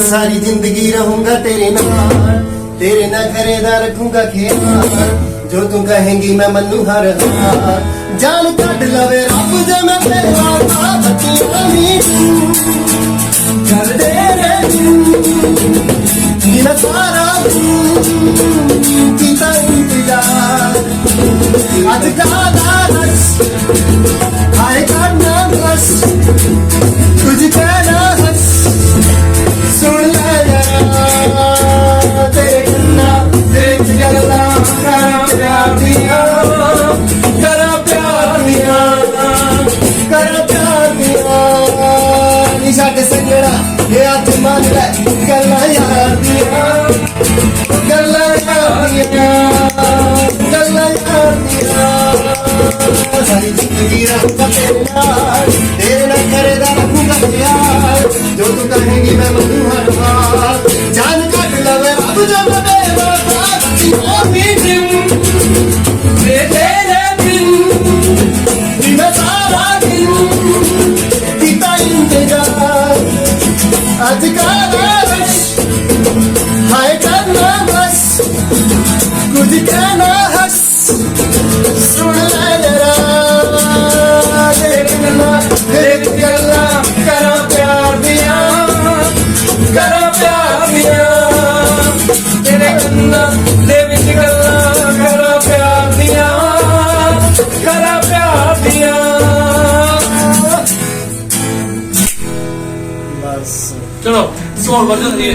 ਸਾਰੀ ਜ਼ਿੰਦਗੀ ਰਹੂੰਗਾ ਤੇਰੇ ਨਾਲ। ਤੇਰੇ ਨਾਲ ਘਰੇ ਦਾ ਰੱਖੂੰਗਾ ਖਿਆਲ ਜੋ ਤੂੰ ਕਹੇਂਗੀ ਮੈਂ ਮੰਨੂ ਹਰ ਹਾਲ। ਜਾਨ ਕੱਢ ਲਵੇ ਰੱਬ ਜੇ ਮੈਂ ਤੇਰੇ ਵਾਲਾ ਬੱਤੀਆਂ ਨਹੀਂ ਕਰਦੇ ਰਹੇ ਨੀ ਮੈਂ ਸਾਰਾ ਕੀਤਾ ਇੰਤਜ਼ਾਰ। ਅੱਜ ਕਾਦਾ ਛੱਡ ਸੰਗੜਾ ਇਹ ਅੱਜ ਮੰਨ ਲੈ ਗੱਲਾਂ ਯਾਰ ਦੀਆਂ ਗੱਲਾਂ ਯਾਰ ਦੀਆਂ ਗੱਲਾਂ ਯਾਰ ਦੀਆਂ ਸਾਰੀ ਜ਼ਿੰਦਗੀ ਰਹੂੰਗਾ ਤੇਰੇ ਨਾਲ ਕਹਿਣਾ ਹੱਸ ਸੁਣ ਲੈ ਜਰਾ ਦੇਖ ਗੱਲਾਂ ਦੇਖ ਗੱਲਾਂ ਕਰਾਂ ਪਿਆਰ ਦੀਆਂ ਕਰਾਂ ਪਿਆਰ ਦੀਆਂ ਤੇਰੇ ਕੰਨਾਂ ਦੇ ਵਿੱਚ ਗੱਲਾਂ ਕਰਾਂ ਪਿਆਰ ਦੀਆਂ ਕਰਾਂ ਪਿਆਰ ਦੀਆਂ ਬਸ ਚਲੋ ਸੋਹਣ ਵਜਨ ਦੀ